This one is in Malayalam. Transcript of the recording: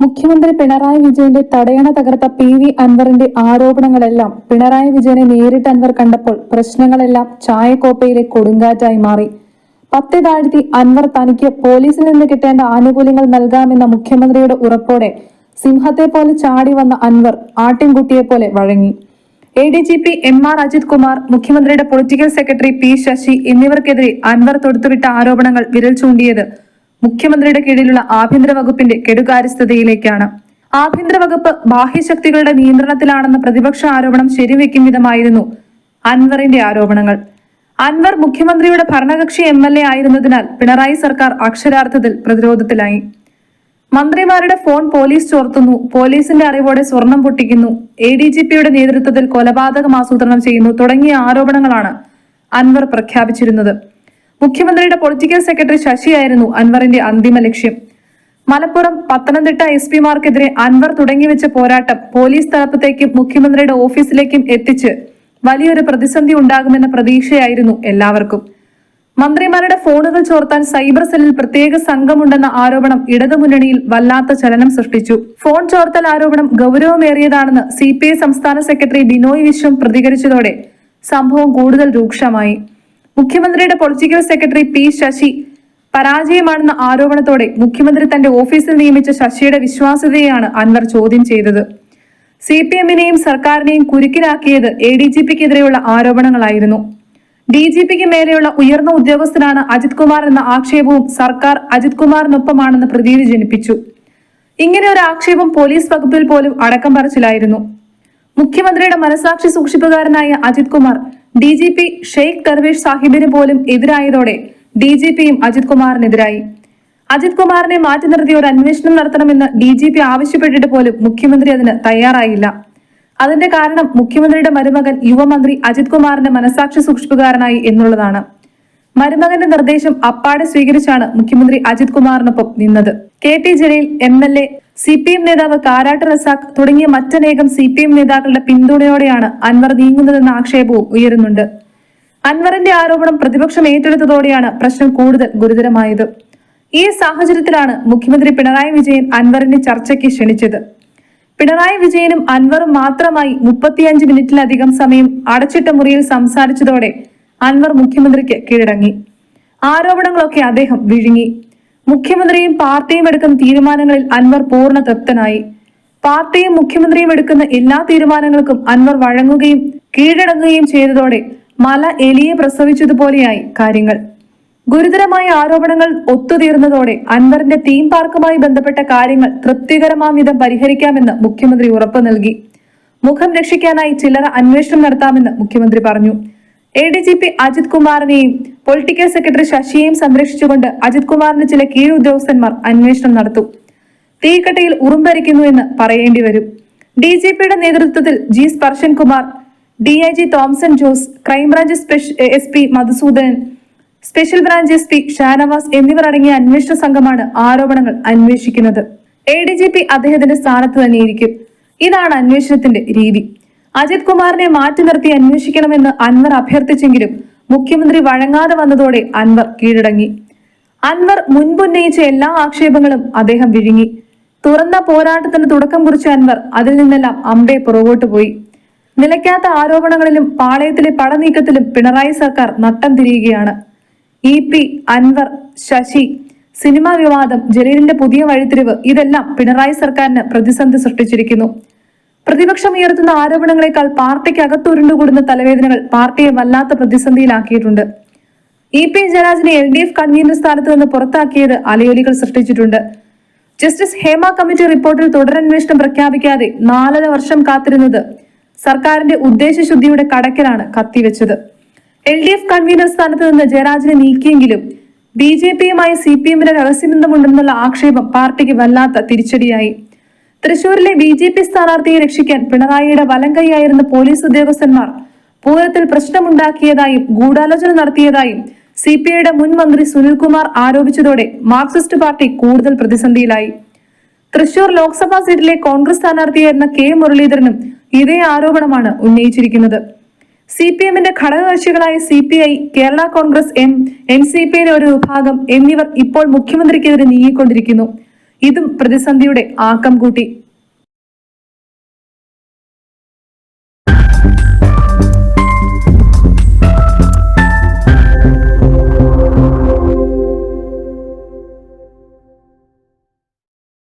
മുഖ്യമന്ത്രി പിണറായി വിജയന്റെ തടയണ തകർത്ത പി വി അൻവറിന്റെ ആരോപണങ്ങളെല്ലാം പിണറായി വിജയനെ നേരിട്ട് അൻവർ കണ്ടപ്പോൾ പ്രശ്നങ്ങളെല്ലാം ചായക്കോപ്പയിലെ കൊടുങ്കാറ്റായി മാറി. പത്ത് താഴ്ത്തി അൻവർ തനിക്ക് പോലീസിൽ നിന്ന് കിട്ടേണ്ട ആനുകൂല്യങ്ങൾ നൽകാമെന്ന മുഖ്യമന്ത്രിയുടെ ഉറപ്പോടെ സിംഹത്തെ പോലെ ചാടി വന്ന അൻവർ ആട്ടിൻകുട്ടിയെ പോലെ വഴങ്ങി. A D G P M R Ajith Kumar മുഖ്യമന്ത്രിയുടെ പൊളിറ്റിക്കൽ സെക്രട്ടറി പി ശശി എന്നിവർക്കെതിരെ അൻവർ തൊടുത്തുവിട്ട ആരോപണങ്ങൾ വിരൽ ചൂണ്ടിയത് മുഖ്യമന്ത്രിയുടെ കീഴിലുള്ള ആഭ്യന്തര വകുപ്പിന്റെ കെടുകാര്യസ്ഥതയിലേക്കാണ്. ആഭ്യന്തര വകുപ്പ് ബാഹ്യശക്തികളുടെ നിയന്ത്രണത്തിലാണെന്ന പ്രതിപക്ഷ ആരോപണം ശരിവെക്കും വിധമായിരുന്നു അൻവറിന്റെ ആരോപണങ്ങൾ. അൻവർ മുഖ്യമന്ത്രിയുടെ ഭരണകക്ഷി എം എൽ എ ആയിരുന്നതിനാൽ പിണറായി സർക്കാർ അക്ഷരാർത്ഥത്തിൽ പ്രതിരോധത്തിലായി. മന്ത്രിമാരുടെ ഫോൺ പോലീസ് ചോർത്തുന്നു പോലീസിന്റെ അറിവോടെ സ്വർണം പൊട്ടിക്കുന്നു എ ഡി ജി പിയുടെ നേതൃത്വത്തിൽ കൊലപാതകം ആസൂത്രണം ചെയ്യുന്നു തുടങ്ങിയ ആരോപണങ്ങളാണ് അൻവർ പ്രഖ്യാപിച്ചിരുന്നത്. മുഖ്യമന്ത്രിയുടെ പൊളിറ്റിക്കൽ സെക്രട്ടറി ശശിയായിരുന്നു അൻവറിന്റെ അന്തിമ ലക്ഷ്യം. മലപ്പുറം പത്തനംതിട്ട എസ് പിമാർക്കെതിരെ അൻവർ തുടങ്ങിവെച്ച പോരാട്ടം പോലീസ് തലപ്പത്തേക്കും മുഖ്യമന്ത്രിയുടെ ഓഫീസിലേക്കും എത്തിച്ച് വലിയൊരു പ്രതിസന്ധി ഉണ്ടാകുമെന്ന പ്രതീക്ഷയായിരുന്നു എല്ലാവർക്കും. മന്ത്രിമാരുടെ ഫോണുകൾ ചോർത്താൻ സൈബർ സെല്ലിൽ പ്രത്യേക സംഘമുണ്ടെന്ന ആരോപണം ഇടതുമുന്നണിയിൽ വല്ലാത്ത ചലനം സൃഷ്ടിച്ചു. ഫോൺ ചോർത്തൽ ആരോപണം ഗൗരവമേറിയതാണെന്ന് സി സംസ്ഥാന സെക്രട്ടറി ബിനോയ് വിശ്വം പ്രതികരിച്ചതോടെ സംഭവം കൂടുതൽ രൂക്ഷമായി. മുഖ്യമന്ത്രിയുടെ പൊളിറ്റിക്കൽ സെക്രട്ടറി പി ശശി പരാജയമാണെന്ന ആരോപണത്തോടെ മുഖ്യമന്ത്രി തന്റെ ഓഫീസിൽ നിയമിച്ച ശശിയുടെ വിശ്വാസ്യതയാണ് അൻവർ ചോദ്യം ചെയ്തത്. സി പി എമ്മിനെയും സർക്കാരിനെയും കുരുക്കിലാക്കിയത് എ ഡി ജി പിക്കെതിരെയുള്ള ആരോപണങ്ങളായിരുന്നു. ഡി ജി പിക്ക് മേലെയുള്ള ഉയർന്ന ഉദ്യോഗസ്ഥനാണ് അജിത് കുമാർ എന്ന ആക്ഷേപവും സർക്കാർ അജിത് കുമാറിനൊപ്പമാണെന്ന് പ്രതീതി ജനിപ്പിച്ചു. ഇങ്ങനെ ഒരു ആക്ഷേപം പോലീസ് വകുപ്പിൽ പോലും അടക്കം പറച്ചിലായിരുന്നു. മുഖ്യമന്ത്രിയുടെ മനസാക്ഷി സൂക്ഷിപ്പുകാരനായ Ajith Kumar D G P Sheikh Darvesh സാഹിബിന് പോലും എതിരായതോടെ ഡി ജി പിയും അജിത് കുമാറിനെതിരായി. അജിത് കുമാറിനെ മാറ്റി നിർത്തി ഒരു അന്വേഷണം നടത്തണമെന്ന് ഡി ജി പി ആവശ്യപ്പെട്ടിട്ട് പോലും മുഖ്യമന്ത്രി അതിന് തയ്യാറായില്ല. അതിന്റെ കാരണം മുഖ്യമന്ത്രിയുടെ മരുമകൻ യുവമന്ത്രി അജിത് കുമാറിന്റെ മനസാക്ഷി സൂക്ഷിപ്പുകാരനായി എന്നുള്ളതാണ്. മരുമകന്റെ നിർദ്ദേശം അപ്പാടെ സ്വീകരിച്ചാണ് മുഖ്യമന്ത്രി അജിത് കുമാറിനൊപ്പം നിന്നത്. K T Jaleel M L A C P M നേതാവ് കാരാട്ട് റസാഖ് തുടങ്ങിയ മറ്റനേകം സി പി എം നേതാക്കളുടെ പിന്തുണയോടെയാണ് അൻവർ നീങ്ങുന്നതെന്ന ആക്ഷേപവും ഉയരുന്നുണ്ട്. അൻവറിന്റെ ആരോപണം പ്രതിപക്ഷം ഏറ്റെടുത്തതോടെയാണ് പ്രശ്നം കൂടുതൽ ഗുരുതരമായത്. ഈ സാഹചര്യത്തിലാണ് മുഖ്യമന്ത്രി പിണറായി വിജയൻ അൻവറിനെ ചർച്ചയ്ക്ക് ക്ഷണിച്ചത്. പിണറായി വിജയനും അൻവറും മാത്രമായി മുപ്പത്തിയഞ്ച് മിനിറ്റിലധികം സമയം അടച്ചിട്ട മുറിയിൽ സംസാരിച്ചതോടെ അൻവർ മുഖ്യമന്ത്രിക്ക് കീഴടങ്ങി. ആരോപണങ്ങളൊക്കെ അദ്ദേഹം വിഴുങ്ങി. മുഖ്യമന്ത്രിയും പാർട്ടിയും എടുക്കുന്ന തീരുമാനങ്ങളിൽ അൻവർ പൂർണ തൃപ്തനായി. പാർട്ടിയും മുഖ്യമന്ത്രിയും എടുക്കുന്ന എല്ലാ തീരുമാനങ്ങൾക്കും അൻവർ വഴങ്ങുകയും കീഴടങ്ങുകയും ചെയ്തതോടെ മല എലിയെ പ്രസവിച്ചതുപോലെയായി കാര്യങ്ങൾ. ഗുരുതരമായ ആരോപണങ്ങൾ ഒത്തുതീർന്നതോടെ അൻവറിന്റെ തീം പാർക്കുമായി ബന്ധപ്പെട്ട കാര്യങ്ങൾ തൃപ്തികരമാം വിധം പരിഹരിക്കാമെന്ന് മുഖ്യമന്ത്രി ഉറപ്പു നൽകി. മുഖം രക്ഷിക്കാനായി ചിലർ അന്വേഷണം നടത്താമെന്ന് മുഖ്യമന്ത്രി പറഞ്ഞു. A D G P Ajith കുമാറിനെയും political secretary ശശിയെയും സംരക്ഷിച്ചുകൊണ്ട് അജിത് കുമാറിന് ചില കീഴുദ്യോഗസ്ഥന്മാർ അന്വേഷണം നടത്തും. തീക്കട്ടയിൽ ഉറുമ്പരിക്കുന്നു എന്ന് പറയേണ്ടി വരും. ഡി ജി പിയുടെ നേതൃത്വത്തിൽ G Sparjan Kumar D I G Thomson Jose crime branch S P Madhusoodanan special branch S P Shanavas എന്നിവർ അടങ്ങിയ അന്വേഷണ സംഘമാണ് ആരോപണങ്ങൾ അന്വേഷിക്കുന്നത്. എ ഡി ജി പി അദ്ദേഹത്തിന്റെ സ്ഥാനത്ത് തന്നെയിരിക്കും. ഇതാണ് അന്വേഷണത്തിന്റെ രീതി. അജിത് കുമാറിനെ മാറ്റി നിർത്തി അന്വേഷിക്കണമെന്ന് അൻവർ അഭ്യർത്ഥിച്ചെങ്കിലും മുഖ്യമന്ത്രി വഴങ്ങാതെ വന്നതോടെ അൻവർ കീഴടങ്ങി. അൻവർ മുൻപുന്നയിച്ച എല്ലാ ആക്ഷേപങ്ങളും അദ്ദേഹം വിഴുങ്ങി. തുറന്ന പോരാട്ടത്തിന് തുടക്കം കുറിച്ച അൻവർ അതിൽ നിന്നെല്ലാം അമ്പെ പുറകോട്ട് പോയി. നിലയ്ക്കാത്ത ആരോപണങ്ങളിലും പാളയത്തിലെ പടനീക്കത്തിലും പിണറായി സർക്കാർ നട്ടം തിരിയുകയാണ്. E P Anvar Sasi cinema വിവാദം ജലീലിന്റെ പുതിയ വഴിത്തിരിവ് ഇതെല്ലാം പിണറായി സർക്കാരിന് പ്രതിസന്ധി സൃഷ്ടിച്ചിരിക്കുന്നു. പ്രതിപക്ഷം ഉയർത്തുന്ന ആരോപണങ്ങളെക്കാൾ അകത്തുരുണ്ടുകൂടുന്ന തലവേദനകൾ പാർട്ടിയെ വല്ലാത്ത പ്രതിസന്ധിയിലാക്കിയിട്ടുണ്ട്. ഇ പി ജയരാജനെ എൽ ഡി എഫ് കൺവീനർ സ്ഥാനത്ത് നിന്ന് പുറത്താക്കിയത് അലയൊലികൾ സൃഷ്ടിച്ചിട്ടുണ്ട്. ജസ്റ്റിസ് ഹേമ കമ്മിറ്റി റിപ്പോർട്ടിൽ തുടരന്വേഷണം പ്രഖ്യാപിക്കാതെ നാലര വർഷം കാത്തിരുന്നത് സർക്കാരിന്റെ ഉദ്ദേശശുദ്ധിയുടെ കടക്കലാണ് കത്തിവെച്ചത്. എൽ ഡി എഫ് കൺവീനർ സ്ഥാനത്ത് നിന്ന് ജയരാജനെ നീക്കിയെങ്കിലും ബി ജെ പിയുമായി സി പി എമ്മിന് രഹസ്യബന്ധമുണ്ടെന്നുള്ള ആക്ഷേപം പാർട്ടിക്ക് വല്ലാത്ത തിരിച്ചടിയായി. തൃശൂരിലെ ബി ജെ പി സ്ഥാനാർത്ഥിയെ രക്ഷിക്കാൻ പിണറായിയുടെ വലം കൈയായിരുന്ന പോലീസ് ഉദ്യോഗസ്ഥന്മാർ പൂരത്തിൽ പ്രശ്നമുണ്ടാക്കിയതായും ഗൂഢാലോചന നടത്തിയതായും സി പി ഐയുടെ മുൻ മന്ത്രി സുനിൽകുമാർ ആരോപിച്ചതോടെ മാർക്സിസ്റ്റ് പാർട്ടി കൂടുതൽ പ്രതിസന്ധിയിലായി. തൃശൂർ ലോക്സഭാ സീറ്റിലെ കോൺഗ്രസ് സ്ഥാനാർത്ഥിയായിരുന്ന കെ മുരളീധരനും ഇതേ ആരോപണമാണ് ഉന്നയിച്ചിരിക്കുന്നത്. സി പി എമ്മിന്റെ ഘടകകക്ഷികളായ C P I Kerala Congress M N C പിയിലെ ഒരു വിഭാഗം എന്നിവർ ഇപ്പോൾ മുഖ്യമന്ത്രിക്കെതിരെ നീങ്ങിക്കൊണ്ടിരിക്കുന്നു. ഇതും പ്രതിസന്ധിയുടെ ആക്കം കൂട്ടി.